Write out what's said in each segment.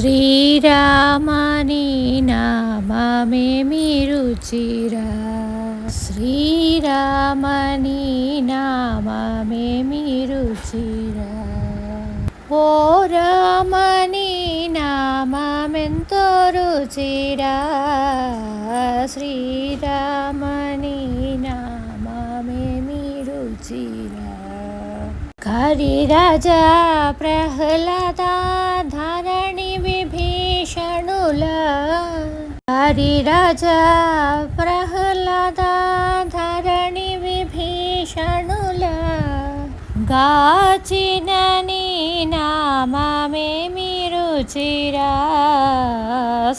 శ్రీరామని నామమే మీరు చిరా. శ్రీరామని నామమే మీరు చిరా. ఓ రామని నామెంతో రుచిరా. శ్రీరామని నామమే మీరు చిరా. కరిరాజా ప్రహ్లాద హరిరాజా ప్రహ్లాద ధరణి విభీషణుల గాచిన నీ నామమే మీరు చిరా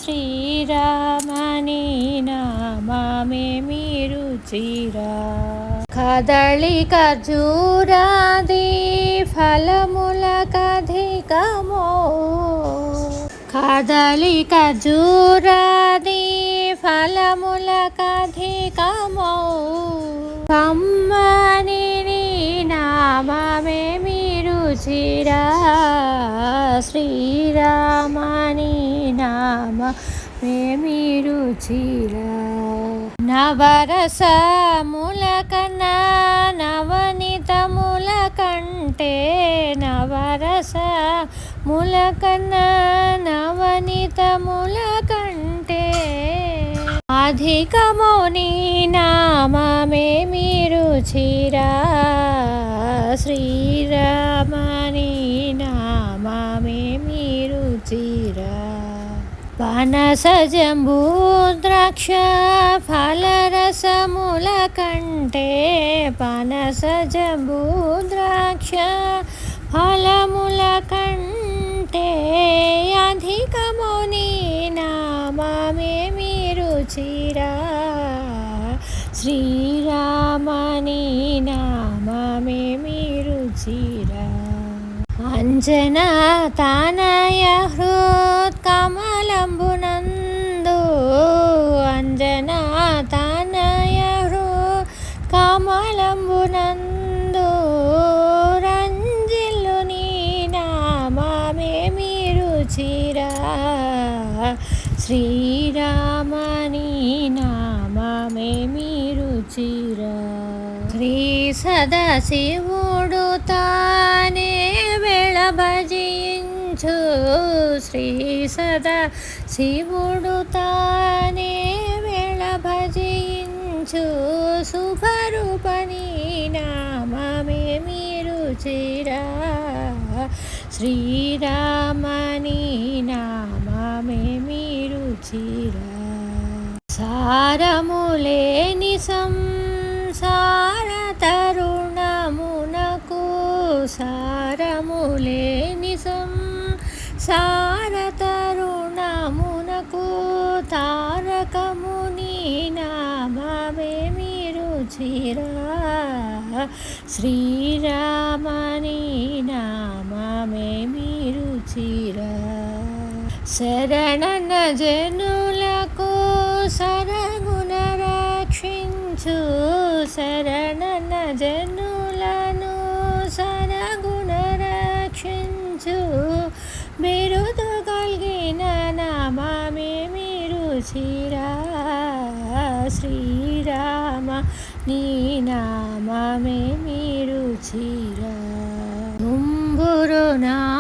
శ్రీరామని నామమే మీరు చిరా కదళి ఖజూరాది ఫలముల కధికమో కదలి ఖజూరాది ఫలముల కధికమౌ. కమ్మని నామే మీరు చిరా. శ్రీరామని నామ మే మీరు చిరా. నవరసముల కన్నా నవనితముల కంటే నవరస ములకన్నా నవనితముల కంటే అధికమౌని నామమే మీరు చిరా శ్రీరామని నామమే మీరు చిరా పనసజంబూ ద్రాక్ష ఫలరసముల కంటే పనసజంబూ ద్రాక్ష ఫల శ్రీరామని నామమే మీరు చిరా. అంజనా తానయ హృత్ కమలంబునందు అంజనా తానయ హృత్ కమలంబునందు రంజిల్లు నీ నామమే మీరు చిరా. శ్రీరామని నామమే మీరు చిరా. శ్రీ సదాశివుడు తానే వేళ భజించు శ్రీ సదా శివుడు తానే వేళ భజించు శుభరూపని నామే మీరు చీరా. శ్రీరామని నామే మీరు చీరా. సారములే సారతరుణమునకు తారకముని నామమే మీరు చిరా. శ్రీరామని నామే మీరు చిరా. శరణన జనులకు సరగుణ రక్షించు. శరణన జను శ్రీరామ నీ నామమే మీరు చిరా తుంబురు నారదుల్లంబమీరగా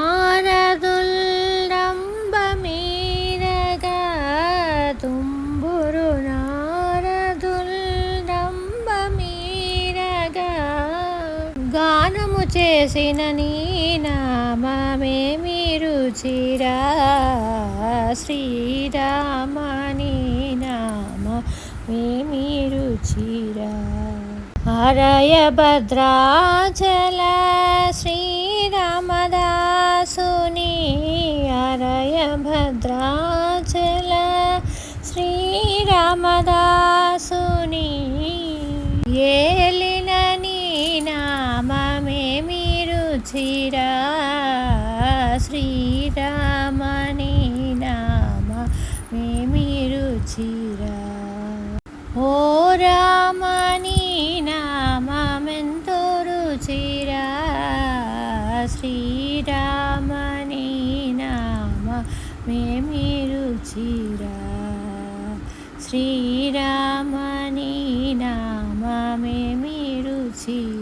చేసిన నీ నామమే మీరు చిరా. శ్రీరామని నామ మే మీరు చిరా. హరయ భద్రాచల శ్రీరామదాసుని హరయ భద్రాచల శ్రీరామదాసుని. ఏలి మీరు చిరా శ్రీరామని నామ మే మీరు చిరా ఓ రామని నామెంతో రుచిరా శ్రీరామని నామ మే మేమి రుచిరా శ్రీరామని నామమేమి రుచిరా